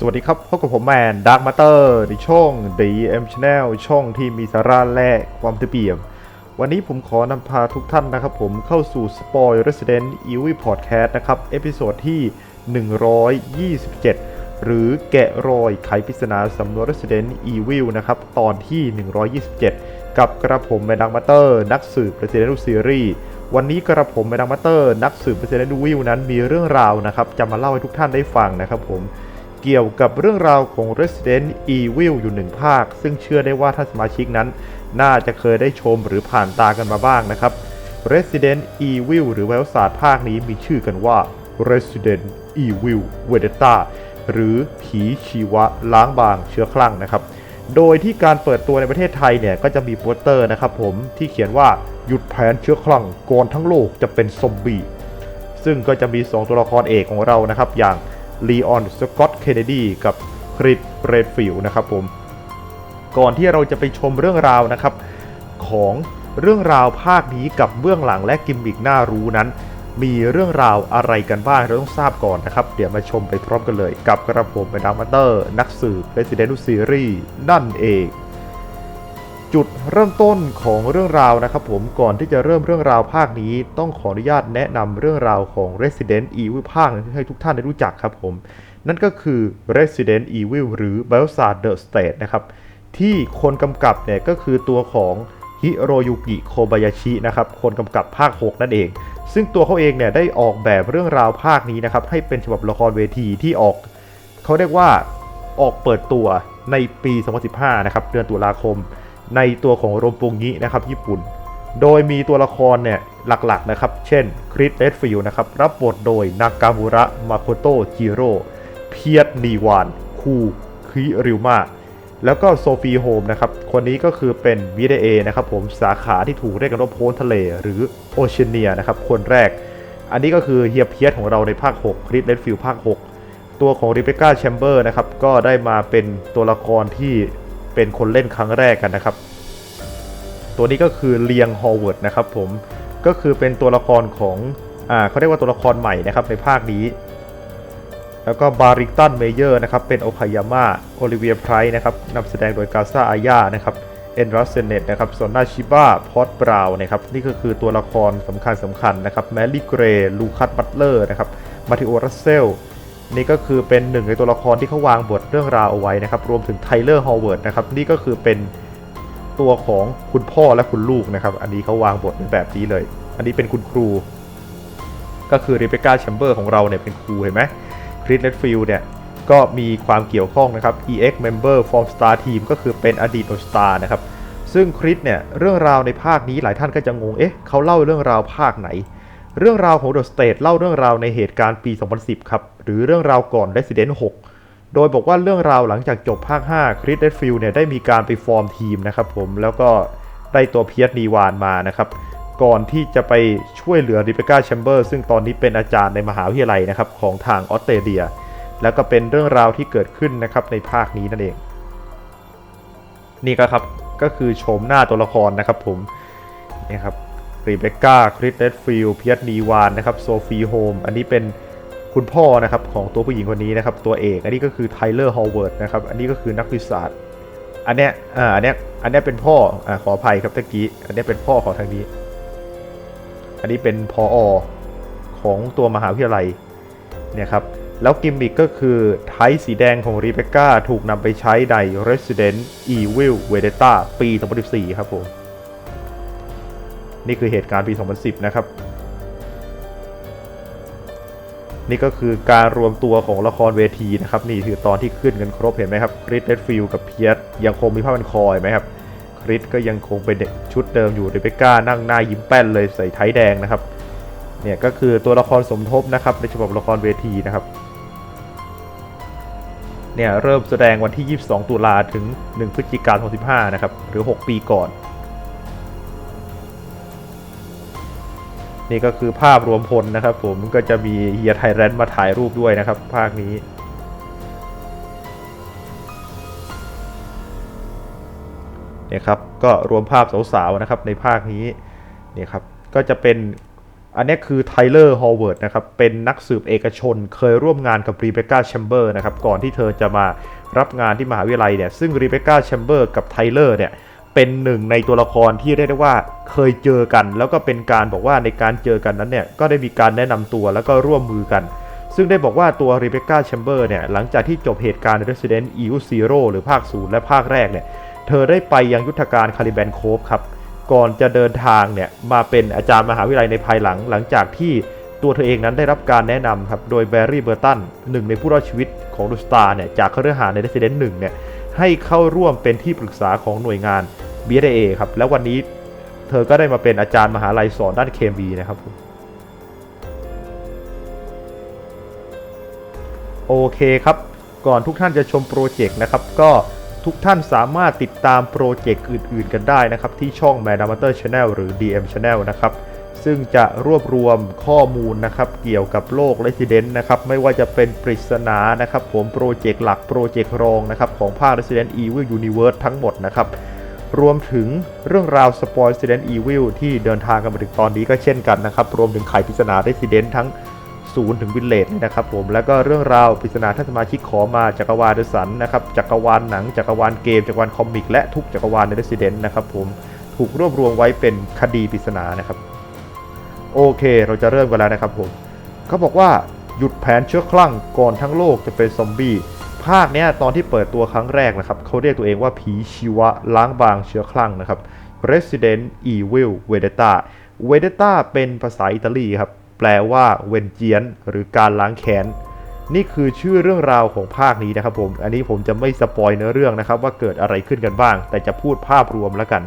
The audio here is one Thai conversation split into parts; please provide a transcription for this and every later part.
สวัสดีครับพบกับผมแมนดาร์ m มาเตอร์ในช่อง DM Channel ช่องที่มีสาระและความเปี่ยม วันนี้ผมขอนำพาทุกท่านนะครับผมเข้าสู่ Spoil Resident Evil Podcast นะครับ เอพิโซดที่ 127 หรือแกะรอยไขปริศนาสำนวน Resident Evil นะครับ ตอนที่ 127 กับกระผมแมนดังมาเตอร์นักสืบ Resident Evil Series วันนี้กระผมแมนดังมาเตอร์นักสืบ Resident Evil นั้นมีเรื่องราวนะครับจะมาเล่าให้ทุกท่านได้ฟังนะครับผม เกี่ยวกับเรื่องราวของ Resident Evil อยู่หนึ่งภาค ซึ่งเชื่อได้ว่าท่านสมาชิกนั้น น่าจะเคยได้ชมหรือผ่านตากันมาบ้างนะครับ Resident Evil หรือไวโอศาสตร์ภาคนี้มีชื่อกันว่า Resident Evil Vendetta หรือผีชีวะล้างบางเชื้อคลั่งนะครับ โดยที่การเปิดตัวในประเทศไทยเนี่ยก็จะมีโปสเตอร์นะครับผมที่เขียนว่าหยุดแผนเชื้อคลั่งก่อนทั้งโลกจะเป็นซอมบี้ซึ่งก็จะมี 2 ตัวละครเอกของเรานะครับอย่าง ลีออนสกอตเคนเนดีกับคริสเบรดฟิลนะครับผม ก่อนที่เราจะไปชมเรื่องราวนะครับ ของเรื่องราวภาคนี้กับเบื้องหลังและกิมมิกน่ารู้นั้น มีเรื่องราวอะไรกันบ้างเราต้องทราบก่อนนะครับ เดี๋ยวมาชมไปพร้อมกันเลย กับกระผมเป็นดัมมาเตอร์ นักสืบ Resident Evil Series นั่นเอง จุดเริ่มต้นของเรื่องราวนะครับผมก่อนที่จะเริ่มเรื่องราวภาคนี้ ต้องขออนุญาตแนะนำเรื่องราวของ Resident Evil ภาคให้ทุกท่านได้รู้จักครับผม นั่นก็คือ Resident Evil หรือ Bioshock The State นะครับ ที่คนกำกับเนี่ยก็คือตัวของฮิโรยุกิโคบายาชินะครับคนกำกับภาค 6 นั่นเอง ซึ่งตัวเขาเองเนี่ยได้ออกแบบเรื่องราวภาคนี้นะครับให้เป็นฉบับละครเวทีที่ออก เขาเรียกว่าออกเปิดตัวในปี 2015 นะครับเดือนตุลาคม ในตัวของโรมปุงงินะครับญี่ปุ่น โดยมีตัวละครเนี่ยหลักๆนะครับ เช่นคริสเ e ดฟิลนะครับ รับบทโดยนากามูระมาโคโตะจิโร่เพียรนีวาน คูคิริวมาแล้วก็โซฟีโฮมนะครับ คนนี้ก็คือเป็น VDA นะครับผมสาขาที่ถูกเรียกกันว่าโพนทะเล หรือโอเชียเนียนะครับ คนแรก อันนี้ก็คือเฮียเพียสของเราในภาค 6 คริสเลดฟิลภาค 6 ตัวของริเบก้าแชมเบอร์นะครับ ก็ได้มาเป็นตัวละครที่ เป็นคนเล่นครั้งแรกกันนะครับ ตัวนี้ก็คือเลียงฮอลเวิร์ดนะครับผมก็คือเป็นตัวละครของอ่าเขาเรียกว่าตัวละครใหม่นะครับในภาคนี้ แล้วก็บาริกตันเมเยอร์นะครับเป็นโอคายาม่าโอลิเวียไพรส์นะครับนำแสดงโดยกาซาอาญานะครับเอ็นรัสเซเนตนะครับส่วนาชิบ้าพอตบราวนะครับนี่ก็คือตัวละครสำคัญสำคัญนะครับแมรี่เกรย์ลูคัสบัตเลอร์นะครับมาติโอรัสเซล นี่ก็คือเป็นหนึ่งในตัวละครที่เขาวางบทเรื่องราวเอาไว้นะครับ รวมถึงไทเลอร์ฮอลเวิร์ดนะครับ นี่ก็คือเป็นตัวของคุณพ่อและคุณลูกนะครับ อันนี้เขาวางบทเป็นแบบนี้เลย อันนี้เป็นคุณครู ก็คือริเบ c ก้าแชมเบอร์ของเราเนี่ยเป็นครูเห็นไหมคริสเลดฟิลเนี่ยก็มีความเกี่ยวข้องนะครับ EX Member Form Star Team ก็คือเป็นอดีตโอสตานะครับ ซึ่งคริสเนี่ยเรื่องราวในภาคนี้หลายท่านก็จะงง เอ๊ะเขาเล่าเรื่องราวภาคไหน เรื่องราวของ The State เล่าเรื่องราวในเหตุการณ์ปี 2010 ครับ หรือเรื่องราวก่อน Resident 6 โดยบอกว่าเรื่องราวหลังจากจบภาค 5 คริสเดดฟิลเนี่ยได้มีการไปฟอร์มทีมนะครับผมแล้วก็ได้ตัวเพียสนีวานมานะครับก่อนที่จะไปช่วยเหลือริเบก้าแชมเบอร์ซึ่งตอนนี้เป็นอาจารย์ในมหาวิทยาลัยนะครับของทางออสเตรเลีย แล้วก็เป็นเรื่องราวที่เกิดขึ้นนะครับในภาคนี้นั่นเอง นี่ก็ครับก็คือโฉมหน้าตัวละครนะครับผมนี่ครับ รีเบคก้าคริสเ d ดฟิลเพียร์นีวานนะครับโซฟีโฮมอันนี้เป็นคุณพ่อนะครับของตัวผู้หญิงคนนี้นะครับตัวเอกอันนี้ก็คือไทเลอร์ฮอลเวิร์ดนะครับอันนี้ก็คือนักวิสาสอันเนี้ยอ่าอันเนี้ยอันเนี้ยเป็นพ่ออ่าขออภัยครับตะกี้อันเนี้ยเป็นพ่อของทางนี้ อันนี้เป็นพออของตัวมหาวิทยาลัยเนี่ยครับแล้วกิมมิกก็คือไทสีแดงของรีเบคก้าถูกนำไปใช้ใน Resident Evil Vendetta ปี 2014 ครับผม นี่คือเหตุการณ์ปี 2010 นะครับ นี่ก็คือการรวมตัวของละครเวทีนะครับ นี่คือตอนที่ขึ้นกันครบเห็นไหมครับคริสเ d ดฟิลกับเพียสยังคงมีผ้าพันคอเห็นไหมครับคริสก็ยังคงเป็นชุดเดิมอยู่เรเบคก้านั่งหน้ายิ้มแป้นเลยใส่ไทยแดงนะครับเนี่ยก็คือตัวละครสมทบนะครับในฉบับละครเวทีนะครับเนี่ยเริ่มแสดงวันที่ 22 ตุลาถึง 1 พฤศจิกายน2015นะครับ หรือ 6 ปีก่อน นี่ก็คือภาพรวมพลนะครับ ผมก็จะมีเฮียไทยแรนด์มาถ่ายรูปด้วยนะครับ ภาคนี้เนี่ยครับก็รวมภาพสาวๆนะครับในภาคนี้เนี่ยครับก็จะเป็นอันนี้คือไทเลอร์ ฮอลเวิร์ดนะครับ เป็นนักสืบเอกชน เคยร่วมงานกับรีเบคก้าแชมเบอร์นะครับ ก่อนที่เธอจะมารับงานที่มหาวิทยาลัยเนี่ย ซึ่งรีเบคก้าแชมเบอร์กับไทเลอร์เนี่ย เป็นหนึ่งในตัวละครที่เรียกได้ว่าเคยเจอกัน แล้วก็เป็นการบอกว่าในการเจอกันนั้นเนี่ยก็ได้มีการแนะนำตัวแล้วก็ร่วมมือกัน ซึ่งได้บอกว่าตัวรีเบคก้าแชมเบอร์เนี่ยหลังจากที่จบเหตุการณ์ Resident Evil Zero หรือภาค 0 และภาคแรกเนี่ยเธอได้ไปยังยุทธการคาริแบนโคฟครับก่อนจะเดินทางเนี่ยมาเป็นอาจารย์มหาวิทยาลัยในภายหลัง หลังจากที่ตัวเธอเองนั้นได้รับการแนะนำครับโดยแบร์รี่เบอร์ตันหนึ่งในผู้รอดชีวิตของดูสตาร์เนี่ยจากเครือข่ายใน Resident 1เนี่ยให้เข้าร่วมเป็นที่ปรึกษาของหน่วยงาน BSA ครับ แล้ววันนี้เธอก็ได้มาเป็นอาจารย์มหาลัยสอนด้านเคมีนะครับผมโอเคครับ ก่อนทุกท่านจะชมโปรเจกต์นะครับ ก็ทุกท่านสามารถติดตามโปรเจกต์อื่นๆ กันได้นะครับ ที่ช่อง m a d a m a t e r Channel หรือ DM Channel นะครับ ซึ่งจะรวบรวมข้อมูลนะครับ เกี่ยวกับโลก Resident นะครับ ไม่ว่าจะเป็นปริศนานะครับ ผมโปรเจกต์หลักโปรเจกต์รองนะครับ ของภาค Resident Evil Universe ทั้งหมดนะครับ รวมถึงเรื่องราวสปอย Resident Evil ที่เดินทางกันมาถึงตอนนี้ก็เช่นกันนะครับ รวมถึงไขปริศนา Resident ทั้งศูนย์ถึงวิลเลจนะครับผม แล้วก็เรื่องราวปริศนาท่านสมาชิกขอมาจักรวาลเดสันนะครับ จักรวาลหนัง จักรวาลเกม จักรวาลคอมิก และทุกจักรวาลใน Resident นะครับผม ถูกรวบรวมไว้เป็นคดีปริศนานะครับ โอเค เราจะเริ่มกันแล้วนะครับผม เขาบอกว่าหยุดแผนเชื้อคลั่งก่อนทั้งโลกจะเป็นซอมบี้ ภาคเนี้ยตอนที่เปิดตัวครั้งแรกนะครับเขาเรียกตัวเองว่าผีชีวะล้างบางเชื้อคลั่งนะครับ Resident Evil Vendetta Vendetta เป็นภาษาอิตาลีครับ แปลว่าเวนเจียน หรือการล้างแค้น นี่คือชื่อเรื่องราวของภาคนี้นะครับผม อันนี้ผมจะไม่สปอยเนื้อเรื่องนะครับ ว่าเกิดอะไรขึ้นกันบ้าง แต่จะพูดภาพรวมแล้วกัน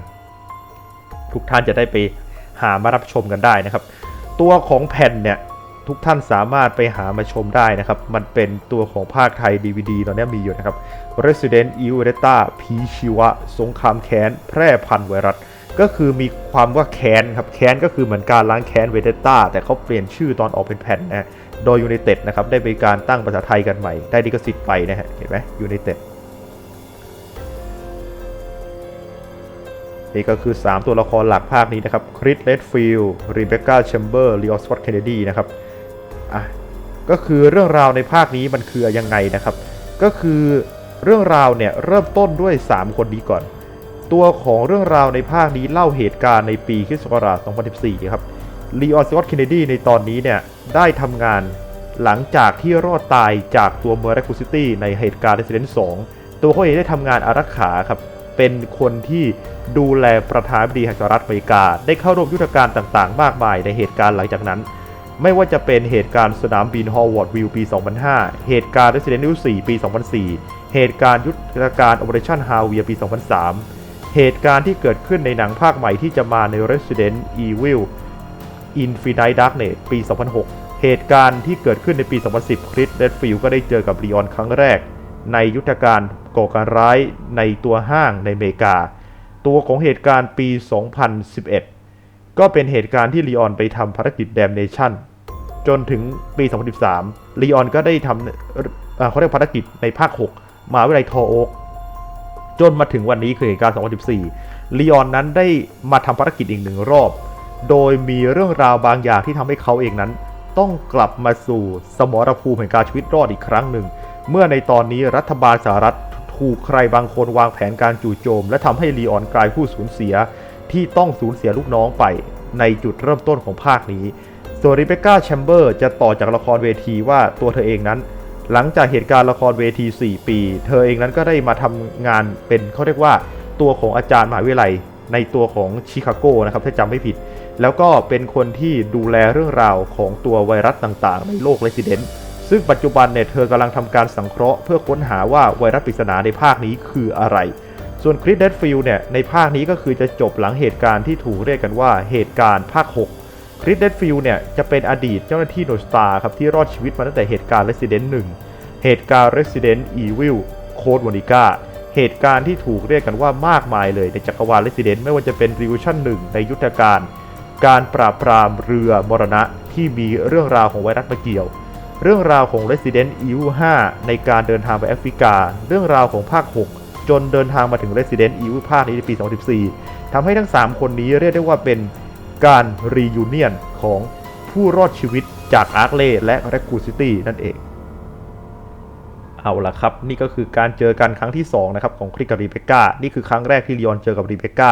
ทุกท่านจะได้ไปหามารับชมกันได้นะครับ ตัวของแผ่นเนี่ย ทุกท่านสามารถไปหามาชมได้นะครับ มันเป็นตัวของภาคไทย DVD ตอนนี้มีอยู่นะครับ Resident Evil Delta ผีชีวะ สงครามแค้น แพร่พันไวรัส ก็คือมีความว่าแค้นครับ แค้นก็คือเหมือนการล้างแค้นเวเดต้าแต่เขาเปลี่ยนชื่อตอนออกเป็นแผ่นนะโดยยู i นเต็ดนะครับ ได้มีการตั้งภาษาไทยกันใหม่ ได้ดิขสิทธิ์ไปนะฮะ เห็นไหมยู i นเต็ดนี่ก็คือ 3 ตัวละครหลักภาคนี้นะครับ คริสเลดฟิลด์รีเบคก้าแชมเบอร์ลีออสวอร์ตเคนเนดีนะครับ อะก็คือเรื่องราวในภาคนี้มันคือยังไงนะครับ ก็คือเรื่องราวเนี่ยเริ่มต้นด้วย 3 คนนี้ก่อน ตัวของเรื่องราวในภาคนี้เล่าเหตุการณ์ในปีคริสต์ศักราช2014 ครับลีออนสกอตเคนเนดีในตอนนี้เนี่ยได้ทำงานหลังจากที่รอดตายจากตัวเมอร์แรคูซิตี้ในเหตุการณ์ Resident 2 ตัวเขาเองได้ทำงานอารักขาครับ เป็นคนที่ดูแลประธานาธิบดีแห่งสหรัฐอเมริกา ได้เข้าร่วมยุทธการต่างๆ มากมายในเหตุการณ์หลังจากนั้น ไม่ว่าจะเป็นเหตุการณ์สนามบินฮอลวอร์ดวิลปี 2005 เหตุการณ์ Resident Evil 4 ปี 2004 เหตุการณ์ยุทธการ Operation h a r v i e r ปี 2003 เหตุการณ์ที่เกิดขึ้นในหนังภาคใหม่ที่จะมาใน Resident Evil Infinite Darkness ปี 2006 เหตุการณ์ที่เกิดขึ้นในปี 2010 คริสเรดฟิลก็ได้เจอกับลีออนครั้งแรก ในยุทธการก่อการร้ายในตัวห้างในอเมริกา ตัวของเหตุการณ์ปี 2011 ก็เป็นเหตุการณ์ที่ลีออนไปทำภารกิจ Damnation จนถึงปี 2013 ลีออนก็ได้ทำเขาเรียกภารกิจในภาค 6 มาวิทยาลัยทอโอกจนมาถึงวันนี้คือเหตุการณ์ 2014 ลีออนนั้นได้มาทำภารกิจอีกหนึ่งรอบ โดยมีเรื่องราวบางอย่างที่ทำให้เขาเองนั้น ต้องกลับมาสู่สมรภูมิแห่งการชีวิตรอดอีกครั้งหนึ่ง เมื่อในตอนนี้รัฐบาลสหรัฐถูกใครบางคนวางแผนการจู่โจม และทำให้ลีออนกลายผู้สูญเสียที่ต้องสูญเสียลูกน้องไปในจุดเริ่มต้นของภาคนี้ ส่วนริเบคก้าแชมเบอร์จะต่อจากละครเวทีว่าตัวเธอเองนั้น หลังจากเหตุการณ์ละครเวที 4 ปี เธอเองนั้นก็ได้มาทำงานเป็นเขาเรียกว่าตัวของอาจารย์มหาวิทยาลัยในตัวของชิคาโกนะครับถ้าจำไม่ผิด แล้วก็เป็นคนที่ดูแลเรื่องราวของตัวไวรัสต่างๆ ในโลก Resident ซึ่งปัจจุบันเนี่ยเธอกำลังทำการสังเคราะห์เพื่อค้นหาว่าไวรัสปริศนาในภาคนี้คืออะไร ส่วนคริสเดดฟิลเนี่ยในภาคนี้ก็คือจะจบหลังเหตุการณ์ที่ถูกเรียกกันว่าเหตุการณ์ภาค 6 คริสเดดฟิลเนี่ยจะเป็นอดีตเจ้าหน้าที่โนสตาร์ครับที่รอดชีวิตมาตั้งแต่เหตุการณ์ Resident 1 เหตุการณ์ Resident Evil Code Monica เหตุการณ์ที่ถูกเรียกกันว่ามากมายเลยในจักรวาล Resident ไม่ว่าจะเป็น Revolution 1 ในยุทธการ การปราบปรามเรือมรณะที่มีเรื่องราวของไวรัสมาเกี่ยว เรื่องราวของ Resident Evil 5 ในการเดินทางไปแอฟริกา เรื่องราวของภาค 6 จนเดินทางมาถึง Resident Evil ภาคนี้ในปี 2014ทำให้ทั้ง 3 คนนี้เรียกได้ว่าเป็น การรียูเนียนของผู้รอดชีวิตจากอาร์คเล่และแรคคูซิตี้นั่นเอง เอาละครับ นี่ก็คือการเจอกันครั้งที่ 2 นะครับ ของคริสกับรีเบคก้า นี่คือครั้งแรกที่ลีออนเจอกับรีเบคก้า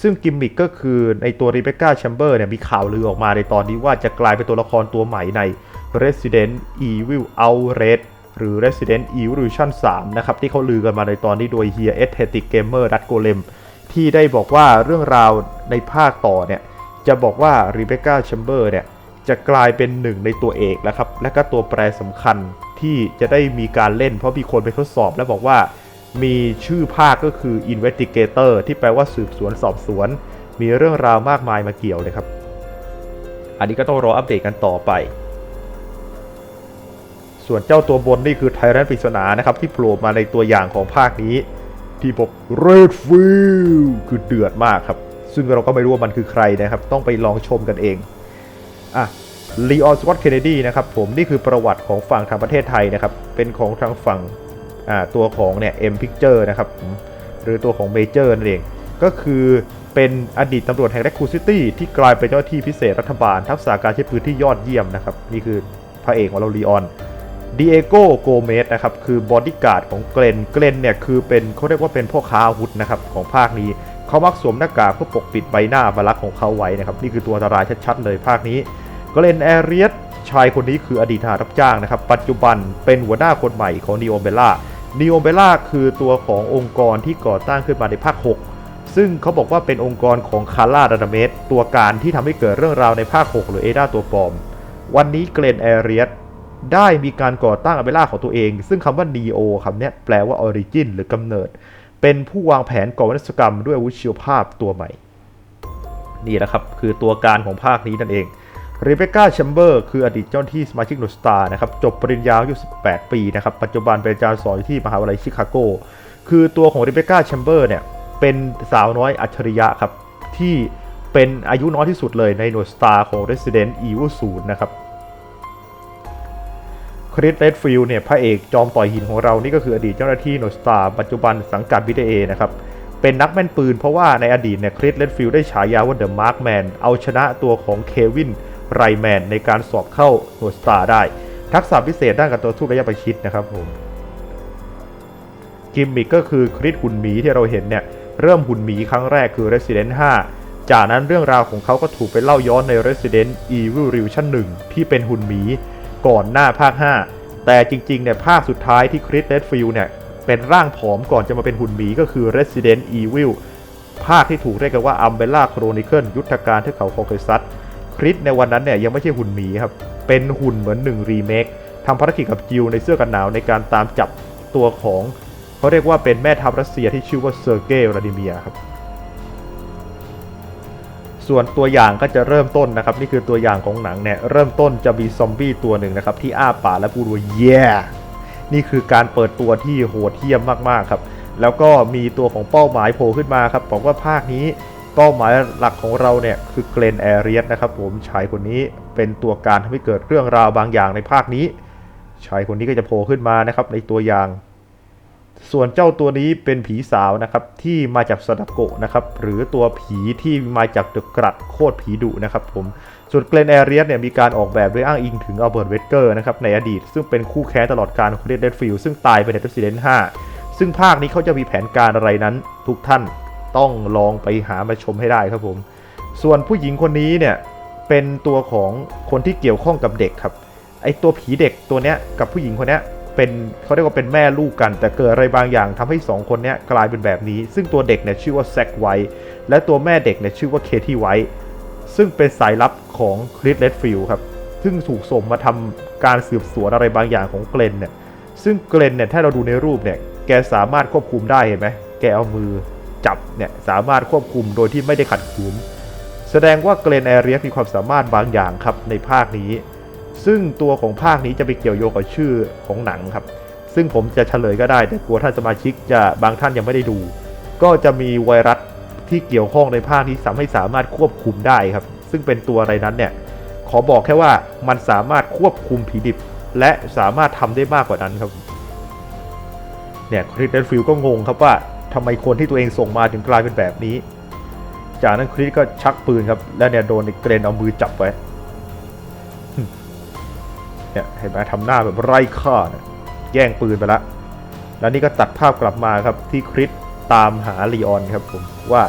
ซึ่งกิมมิกก็คือในตัวรีเบคก้าแชมเบอร์เนี่ยมีข่าวลือออกมาในตอนนี้ว่าจะกลายเป็นตัวละครตัวใหม่ใน Resident Evil Outred หรือ Resident Evolution 3 นะครับ ที่เขาลือกันมาในตอนนี้โดยเฮียเอสเทติกเกมเมอร์ดัตโกเลมที่ได้บอกว่าเรื่องราวในภาคต่อเนี่ย จะบอกว่ารีเบคก้าแชมเบอร์เนี่ยจะกลายเป็นหนึ่งในตัวเอกแล้วครับ และก็ตัวแปรสำคัญที่จะได้มีการเล่น เพราะมีคนไปทดสอบแล้วบอกว่ามีชื่อภาคก็คือ Investigator ที่แปลว่าสืบสวนสอบสวน มีเรื่องราวมากมายมาเกี่ยวเลยครับ อันนี้ก็ต้องรออัปเดตกันต่อไป ส่วนเจ้าตัวบนนี่คือไทแรนปริศนานะครับ ที่โผล่มาในตัวอย่างของภาคนี้ ที่บอก Red Field คือเดือดมากครับ ซึ่งเราก็ไม่รู้ว่ามันคือใครนะครับ ต้องไปลองชมกันเองอะลีออนสวอตเคนเนดีนะครับผมนี่คือประวัติของฝั่งทางประเทศไทยนะครับ เป็นของทางฝั่งอ่าตัวของเนี่ย M Picture นะครับหรือตัวของเมเจอร์นั่นเอง ก็คือเป็นอดีตตำรวจแห่งแรคคูซิตี้ที่กลายเป็นเจ้าหน้าที่พิเศษรัฐบาล ทักษะการใช้ปืนที่ยอดเยี่ยมนะครับ นี่คือพระเอกของเราลีออนดีเอโกโกเมสนะครับคือบอดี้การ์ดของเกรนเกรนเนี่ยคือเป็นเขาเรียกว่าเป็นพ่อค้าอาวุธนะครับของภาคนี้ เขามักสวมหน้ากากเพื่อปกปิดใบหน้าบลักษ์ของเขาไว้นะครับ นี่คือตัวอันตรายชัดๆเลยภาคนี้เกรนแอเรียสชายคนนี้คืออดีตทหารรับจ้างนะครับ ปัจจุบันเป็นหัวหน้าคนใหม่ของนีโอเบล่านีโอเบล่าคือตัวขององค์กรที่ก่อตั้งขึ้นมาในภาค 6 ซึ่งเขาบอกว่าเป็นองค์กรของคาร่าดานาเมสตัวการที่ทำให้เกิดเรื่องราวในภาค 6 หรือเอดาตัวปลอม วันนี้เกรนแอเรียสได้มีการก่อตั้งอเบล่าของตัวเอง ซึ่งคำว่านีโอคำนี้แปลว่าออริจินหรือกำเนิด เป็นผู้วางแผนก่อวินาศกรรมด้วยอาวุธชีวภาพตัวใหม่ นี่แหละครับ คือตัวการของภาคนี้นั่นเองเรเบคก้าแชมเบอร์คืออดีตเจ้าหน้าที่สมาชิกโนสตาร์นะครับ จบปริญญาอายุ 18 ปีนะครับ ปัจจุบันเป็นอาจารย์สอนที่มหาวิทยาลัยชิคาโก คือตัวของเรเบคก้าแชมเบอร์เนี่ย เป็นสาวน้อยอัจฉริยะครับ ที่เป็นอายุน้อยที่สุดเลยในโนสตาร์ของ Resident Evil 0 นะครับ คริสเรดฟิลเนี่ยพระเอกจอมต่อยหินของเรานี่ก็คืออดีตเจ้าหน้าที่โนสตาร์ปัจจุบันสังกัด BTA นะครับเป็นนักแม่นปืนเพราะว่าในอดีตเนี่ยคริสเรดฟิลได้ฉายาว่าเดอะมาร์คแมนเอาชนะตัวของเควินไรแมนในการสอบเข้าโนสตาร์ได้ ทักษะพิเศษด้านการต่อสู้ระยะประชิดนะครับผมกิมมิกก็คือคริสหุ่นหมีที่เราเห็นเนี่ยเริ่มหุ่นหมีครั้งแรกคือ Resident 5 จากนั้นเรื่องราวของเขาก็ถูกไปเล่าย้อนใน Resident Evil Revolution 1ที่เป็นหุ่นหมี ก่อนหน้าภาค 5 แต่จริงๆเนี่ยภาคสุดท้ายที่คริสเ e ดฟิลเนี่ยเป็นร่างผอมก่อนจะมาเป็นหุ่นหมีก็คือ Resident Evil ภาคที่ถูกเรียกกันว่า Umbrella Chronicle ยุทธการเทือกเขาคอเคซัสคริสในวันนั้นเนี่ยยังไม่ใช่หุ่นหมีครับ เป็นหุ่นเหมือนหนึ่งรีเมคทำภารกิจกับจิวในเสื้อกันหนาวในการตามจับตัวของเขาเรียกว่าเป็นแม่ทัพรัสเซียที่ชื่อว่าเซอร์เกย์วลาดิเมียครับ ส่วนตัวอย่างก็จะเริ่มต้นนะครับ นี่คือตัวอย่างของหนังเนี่ยเริ่มต้นจะมีซอมบี้ตัวหนึ่งนะครับ ที่อ้าปากและพูดว่า yeah นี่คือการเปิดตัวที่โหดเหี้ยมมากๆครับ แล้วก็มีตัวของเป้าหมายโผล่ขึ้นมาครับบอกว่าภาคนี้เป้าหมายหลักของเราเนี่ยคือเกรนแอเรียสนะครับผมชายคนนี้เป็นตัวการทำให้เกิดเรื่องราวบางอย่างในภาคนี้ชายคนนี้ก็จะโผล่ขึ้นมานะครับในตัวอย่าง ส่วนเจ้าตัวนี้เป็นผีสาวนะครับที่มาจากซาดาโกะนะครับหรือตัวผีที่มาจากเดอะกรัดโคตรผีดุนะครับผมส่วนเกรนแอเรียสเนี่ยมีการออกแบบโดยอ้างอิงถึงอัลเบิร์ตเวเกอร์นะครับในอดีต ซึ่งเป็นคู่แค้นตลอดการของเรดเดดฟิลซึ่งตายไปใน Resident 5ซึ่งภาคนี้เขาจะมีแผนการอะไรนั้นทุกท่านต้องลองไปหามาชมให้ได้ครับผม ส่วนผู้หญิงคนนี้เนี่ยเป็นตัวของคนที่เกี่ยวข้องกับเด็กครับไอตัวผีเด็กตัวเนี้ยกับผู้หญิงคนเนี้ย เป็นเขาเรียกว่าเป็นแม่ลูกกัน แต่เกิดอะไรบางอย่างทำให้สองคนนี้กลายเป็นแบบนี้ ซึ่งตัวเด็กเนี่ยชื่อว่าแซกไวท์และตัวแม่เด็กเนี่ยชื่อว่าเคที่ไวท์ซึ่งเป็นสายลับของคริสเลดฟิลครับซึ่งถูกส่งมาทำการสืบสวนอะไรบางอย่างของเกรนเนี่ยซึ่งเกรนเนี่ยถ้าเราดูในรูปเนี่ยแกสามารถควบคุมได้เห็นไหมแกเอามือจับเนี่ยสามารถควบคุมโดยที่ไม่ได้ขัดขืนแสดงว่าเกรนแอเรียมีความสามารถบางอย่างครับในภาคนี้ ซึ่งตัวของภาคนี้จะไปเกี่ยวโยงกับชื่อของหนังครับ ซึ่งผมจะเฉลยก็ได้ แต่กลัวท่านสมาชิกจะบางท่านยังไม่ได้ดู ก็จะมีไวรัสที่เกี่ยวข้องในภาคนี้ทำให้สามารถควบคุมได้ครับ ซึ่งเป็นตัวอะไรนั้นเนี่ยขอบอกแค่ว่ามันสามารถควบคุมผีดิบ และสามารถทำได้มากกว่านั้นครับเนี่ยคริสเดนฟิลก็งงครับว่าทำไมคนที่ตัวเองส่งมาถึงกลายเป็นแบบนี้ จากนั้นคริสก็ชักปืนครับ แล้วเนี่ยโดนเกรนเอามือจับไว้ เนี่ยเห็นไหมทำหน้าแบบไร้ค่าเนี่ยแย่งปืนไปละ แล้วนี่ก็ตัดภาพกลับมาครับที่คริสตามหาลีออนครับผมว่า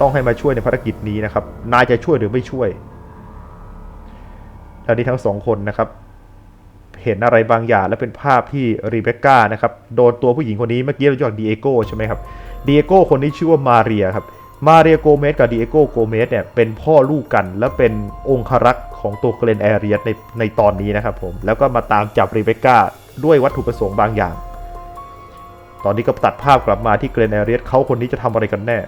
ต้องให้มาช่วยในภารกิจนี้นะครับ นายจะช่วยหรือไม่ช่วย แล้วนี่ทั้งสองคนนะครับ เห็นอะไรบางอย่างและเป็นภาพที่รีเบคก้านะครับโดนตัวผู้หญิงคนนี้เมื่อกี้เราจะบอกดีเอโก้ใช่ไหมครับดีเอโก้คนนี้ชื่อว่ามาเรียครับ มาเรียโกเมสกับดีเอโกโกเมสเนี่ยเป็นพ่อลูกกันและเป็นองครักษ์ของตัวเกรนแอเรียสในในตอนนี้นะครับผม แล้วก็มาตามจับรีเบคก้าด้วยวัตถุประสงค์บางอย่าง ตอนนี้ก็ตัดภาพกลับมาที่เกรนแอเรียสเขาคนนี้จะทำอะไรกันแน่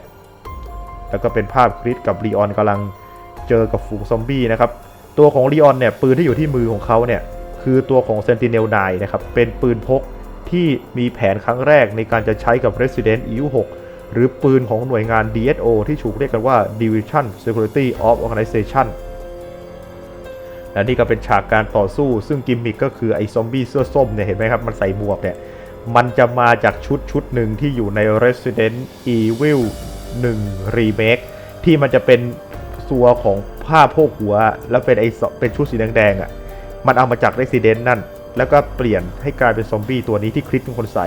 แล้วก็เป็นภาพคริสกับลีออนกำลังเจอกับฝูงซอมบี้นะครับ ตัวของลีออนเนี่ยปืนที่อยู่ที่มือของเขาเนี่ยคือตัวของ Sentinel 9นะครับเป็นปืนพกที่มีแผนครั้งแรกในการจะใช้กับ Resident Evil 6 หรือปืนของหน่วยงาน DSO ที่ถูกเรียกกันว่า Division Security of Organization และนี่ก็เป็นฉากการต่อสู้ซึ่งกิมมิคก็คือไอ้ซอมบี้เสื้อส้มเนี่ยเห็นไหมครับ มันใส่หมวกเนี่ย มันจะมาจากชุดชุดหนึ่งที่อยู่ใน Resident Evil 1 Remake ที่มันจะเป็นสัวของผ้าโพกหัว แล้วเป็นไอ้เป็นชุดสีแดงๆอะ มันเอามาจาก Resident นั่น แล้วก็เปลี่ยนให้กลายเป็นซอมบี้ตัวนี้ที่คริสเป็นคนใส่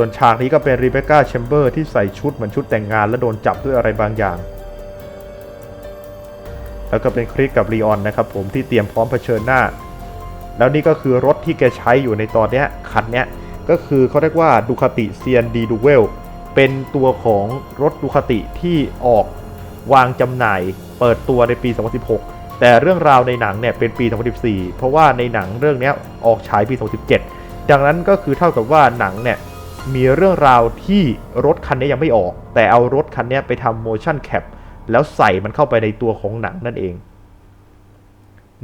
ส่วนฉากนี้ก็เป็นรีเบคก้าแชมเบอร์ที่ใส่ชุดเหมือนชุดแต่งงาน และโดนจับด้วยอะไรบางอย่าง แล้วก็เป็นคริสกับลีออนนะครับผมที่เตรียมพร้อมเผชิญหน้า แล้วนี่ก็คือรถที่แกใช้อยู่ในตอนนี้คันนี้ก็คือเขาเรียกว่าดูคาติเซียนดีดูเวลเป็นตัวของรถดูคาติที่ออกวางจำหน่ายเปิดตัวในปี 2016 แต่เรื่องราวในหนังเนี่ยเป็นปี 2014 เพราะว่าในหนังเรื่องนี้ออกฉายปี 2017 ดังนั้นก็คือเท่ากับว่าหนังเนี่ย มีเรื่องราวที่รถคันนี้ยังไม่ออก แต่เอารถคันนี้ไปทำ motion cap แล้วใส่มันเข้าไปในตัวของหนังนั่นเอง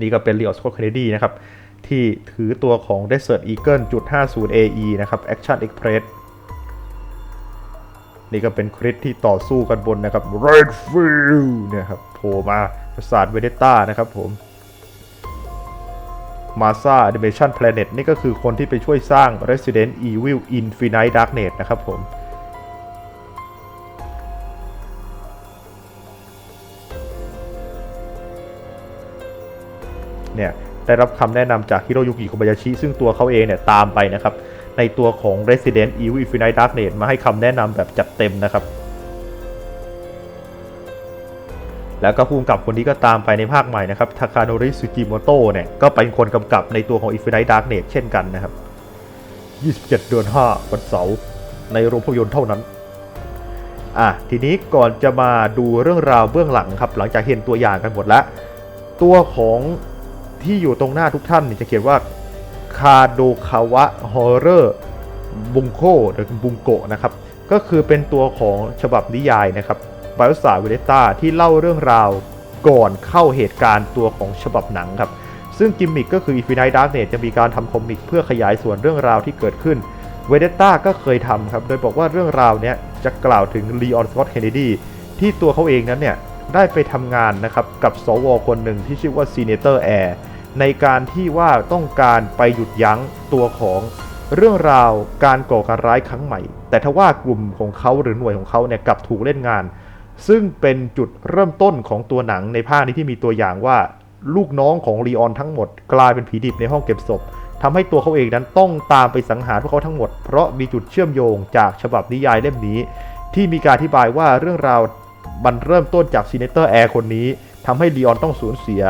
นี่ก็เป็นเรียลสกอตเคนเนดีนะครับ ที่ถือตัวของ Desert Eagle จุด50 AE นะครับ Action Express นี่ก็เป็นคริสที่ต่อสู้กันบนนะครับ Redfield เนี่ยครับโผล่มาปราสาทเวเดต้านะครับผม มาซา Animation Planet นี่ก็คือคนที่ไปช่วยสร้าง Resident Evil Infinite Darkness นะครับผมเนี่ยได้รับคำแนะนำจากฮิโรยุกิโคบายาชิ ซึ่งตัวเขาเองเนี่ยตามไปนะครับ ในตัวของ Resident Evil Infinite Darkness มาให้คำแนะนำแบบจัดเต็มนะครับ แล้วก็ภูมิกับคนนี้ก็ตามไปในภาคใหม่นะครับ ทาคาโนริสุจิโมโตะเนี่ย ก็เป็นคนกำกับในตัวของ Infinite Darkness เช่นกันนะครับ 27 เดือน 5 วันเสาร์ในโรงภาพยนตร์เท่านั้น อะ ทีนี้ก่อนจะมาดูเรื่องราวเบื้องหลังครับ หลังจากเห็นตัวอย่างกันหมดแล้ว ตัวของที่อยู่ตรงหน้าทุกท่านเนี่ยจะเขียนว่าคาโดคาวะฮอร์เรอร์บุงโคหรือบุงโกะนะครับ ก็คือเป็นตัวของฉบับนิยายนะครับ ไบโอสาเวเดต้าที่เล่าเรื่องราวก่อนเข้าเหตุการณ์ตัวของฉบับหนังครับ ซึ่งกิมมิคก็คือ Infinite Darkness จะมีการทำคอมิกเพื่อขยายส่วนเรื่องราวที่เกิดขึ้นเวเดต้าก็เคยทำครับ โดยบอกว่าเรื่องราวเนี้ยจะกล่าวถึงลีออนสกอตเคนเนดีที่ตัวเขาเองนั้นเนี่ยได้ไปทำงานนะครับกับสวคนหนึ่งที่ชื่อว่าซีเนเตอร์แอร์ในการที่ว่าต้องการไปหยุดยั้งตัวของเรื่องราวการก่อการร้ายครั้งใหม่ แต่ทว่ากลุ่มของเขาหรือหน่วยของเขาเนี่ยกลับถูกเล่นงาน ซึ่งเป็นจุดเริ่มต้นของตัวหนังในภาคนี้ที่มีตัวอย่างว่า ลูกน้องของลีออนทั้งหมด กลายเป็นผีดิบในห้องเก็บศพทำให้ตัวเขาเองนั้นต้องตามไปสังหารพวกเขาทั้งหมด เพราะมีจุดเชื่อมโยงจากฉบับนิยายเล่มนี้ ที่มีการอธิบายว่าเรื่องราวมันเริ่มต้นจากซีเนเตอร์แอร์คนนี้ทำให้ลีออนต้องสูญเสีย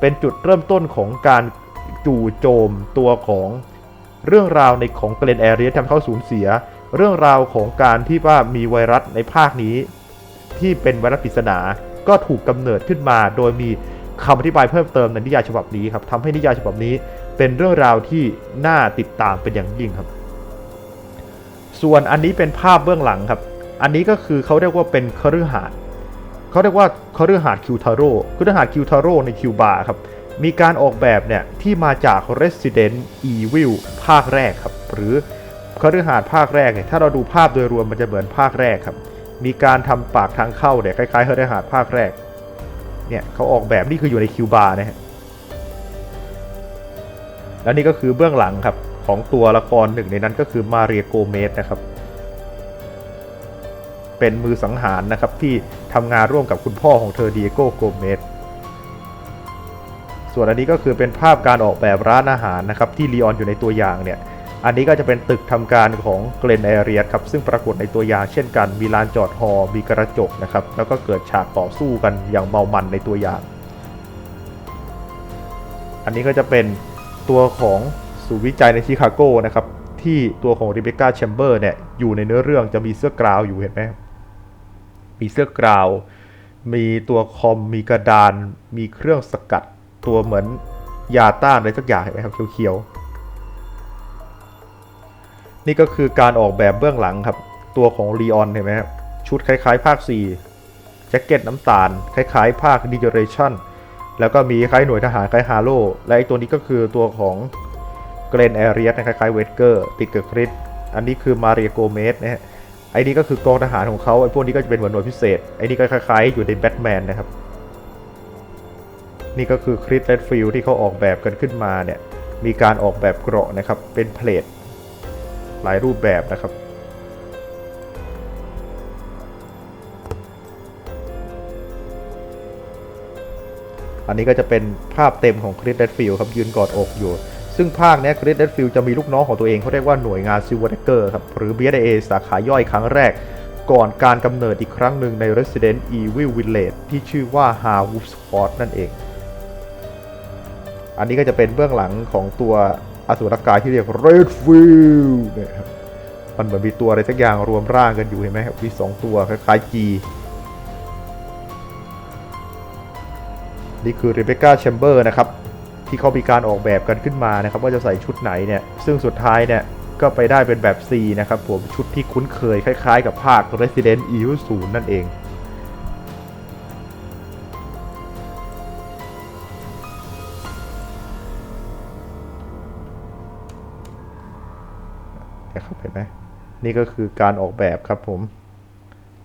เป็นจุดเริ่มต้นของการจู่โจมตัวของเรื่องราวในของเกรนแอเรียทำให้เขาสูญเสีย เรื่องราวของการที่ว่ามีไวรัสในภาคนี้ ที่เป็นไวรัสปริศนา ก็ถูกกำเนิดขึ้นมา โดยมีคำอธิบายเพิ่มเติมในนิยายฉบับนี้ครับทำให้นิยายฉบับนี้เป็นเรื่องราวที่น่าติดตามเป็นอย่างยิ่งครับ ส่วนอันนี้เป็นภาพเบื้องหลังครับ อันนี้ก็คือเขาเรียกว่าเป็นคฤหาสน์เขาเรียกว่าคฤหาสน์คิวทาโร่คฤหาสน์คิวทาโร่ในคิวบาครับ มีการออกแบบเนี่ยที่มาจาก Resident Evil ภาคแรกครับ หรือคฤหาสน์ภาคแรกเนี่ยถ้าเราดูภาพโดยรวมมันจะเหมือนภาคแรกครับ มีการทำปากทางเข้าเนี่ยคล้ายๆคฤหาสน์ภาคแรก เนี่ยเขาออกแบบนี่คืออยู่ในคิวบาร์นะฮะ แล้วนี่ก็คือเบื้องหลังครับของตัวละครหนึ่งในนั้นก็คือมาเรียโกเมสนะครับ เป็นมือสังหารนะครับที่ทำงานร่วมกับคุณพ่อของเธอเดีเอโกโกเมส ส่วนอันนี้ก็คือเป็นภาพการออกแบบร้านอาหารนะครับที่ลีออนอยู่ในตัวอย่างเนี่ย อันนี้ก็จะเป็นตึกทำการของเกรนแอเรียครับซึ่งปรากฏในตัวอย่างเช่นกัน มีลานจอดฮอมีกระจกนะครับแล้วก็เกิดฉากต่อสู้กันอย่างเมามันในตัวอย่าง อันนี้ก็จะเป็นตัวของศูนย์วิจัยในชิคาโกนะครับที่ตัวของ Rebecca Chamber เนี่ยอยู่ในเนื้อเรื่องจะมีเสื้อกราวอยู่เห็นไหมมีเสื้อกราว มีตัวคอมมีกระดาน มีเครื่องสกัด ตัวเหมือนยาต้านอะไรสักอย่างเห็นไหมครับเขียวๆ นี่ก็คือการออกแบบเบื้องหลังครับ ตัวของ l ีออนเห็นไหมครับ ชุดคล้ายๆ ภาค 4 แจ็คเก็ตน้ำตาล คล้ายๆ ภาค d e g e n e r a t i o n แล้วก็มีคล้ายหน่วยทหารคล้ายฮาโลและไอตัวนี้ก็คือตัวของเกรนแอเรียสคล้ายๆเวสเกอร์ติดกับคริสอันนี้คือมาเรียโกเมสนะฮะไอ้นี่ก็คือกองทหารของเขาไอ้พวกนี้ก็จะเป็นเหมือนหน่วยพิเศษไอ้นี่ก็คล้ายๆ อยู่ในแบทแมนนะครับ นี่ก็คือคริสเลดฟิลที่เขาออกแบบกันขึ้นมาเนี่ยมีการออกแบบเกราะนะครับเป็นเพลท หลายรูปแบบนะครับ อันนี้ก็จะเป็นภาพเต็มของคริสเดดฟิลครับยืนกอดอกอยู่ ซึ่งภาคนี้คริสเดดฟิลจะมีลูกน้องของตัวเองเขาเรียกว่าหน่วยงานซิลเวอร์เกอร์ครับหรือ BSA สาขาย่อยครั้งแรกก่อนการกำเนิดอีกครั้งหนึ่งใน Resident Evil Village ที่ชื่อว่า h a w o o s p o t นั่นเอง อันนี้ก็จะเป็นเบื้องหลังของตัว อสุรกายที่เรียก Redfield เนี่ยครับมันเหมือนมีตัวอะไรสักอย่างรวมร่างกันอยู่เห็นไหมครับมีสองตัวคล้ายๆ G นี่คือ Rebecca Chamber นะครับ ที่เขามีการออกแบบกันขึ้นมานะครับ ว่าจะใส่ชุดไหนเนี่ย ซึ่งสุดท้ายเนี่ยก็ไปได้เป็นแบบ C นะครับผมชุดที่คุ้นเคยคล้ายๆ กับภาค Resident Evil 0 นั่นเอง นี่ก็คือการออกแบบครับผม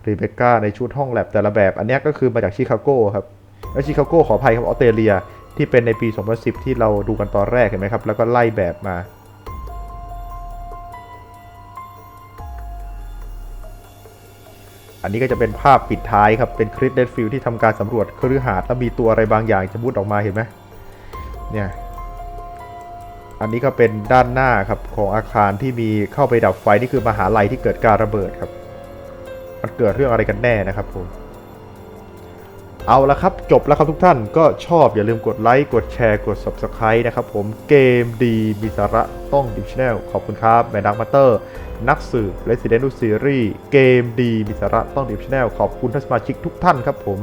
รีเบคก้าในชุดห้องแลบแต่ละแบบ อันนี้ก็คือมาจากชิคาโก้ครับแล้วชิคาโก้ขออภัยครับออสเตรเลียที่เป็นในปี 2010 ที่เราดูกันตอนแรกเห็นไหมครับ แล้วก็ไล่แบบมาอันนี้ก็จะเป็นภาพปิดท้ายครับ เป็นคริสเดนฟิลที่ทำการสำรวจคฤหาสน์แล้วมีตัวอะไรบางอย่างจะมุดออกมาเห็นไหมเนี่ย อันนี้ก็เป็นด้านหน้าครับของอาคารที่มีเข้าไปดับไฟนี่คือมหาลัยที่เกิดการระเบิดครับ มันเกิดเรื่องอะไรกันแน่นะครับผม เอาละครับจบแล้วครับทุกท่านก็ชอบอย่าลืมกดไลค์กดแชร์กด Subscribe นะครับผมเกมดีมีสาระต้องดิชแนลขอบคุณครับแมนดักมาเตอร์นักสืบ Resident Evil Series เกมดีมีสาระต้องดิชแนลขอบคุณท่านสมาชิกทุกท่านครับผม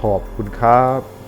ขอบคุณครับ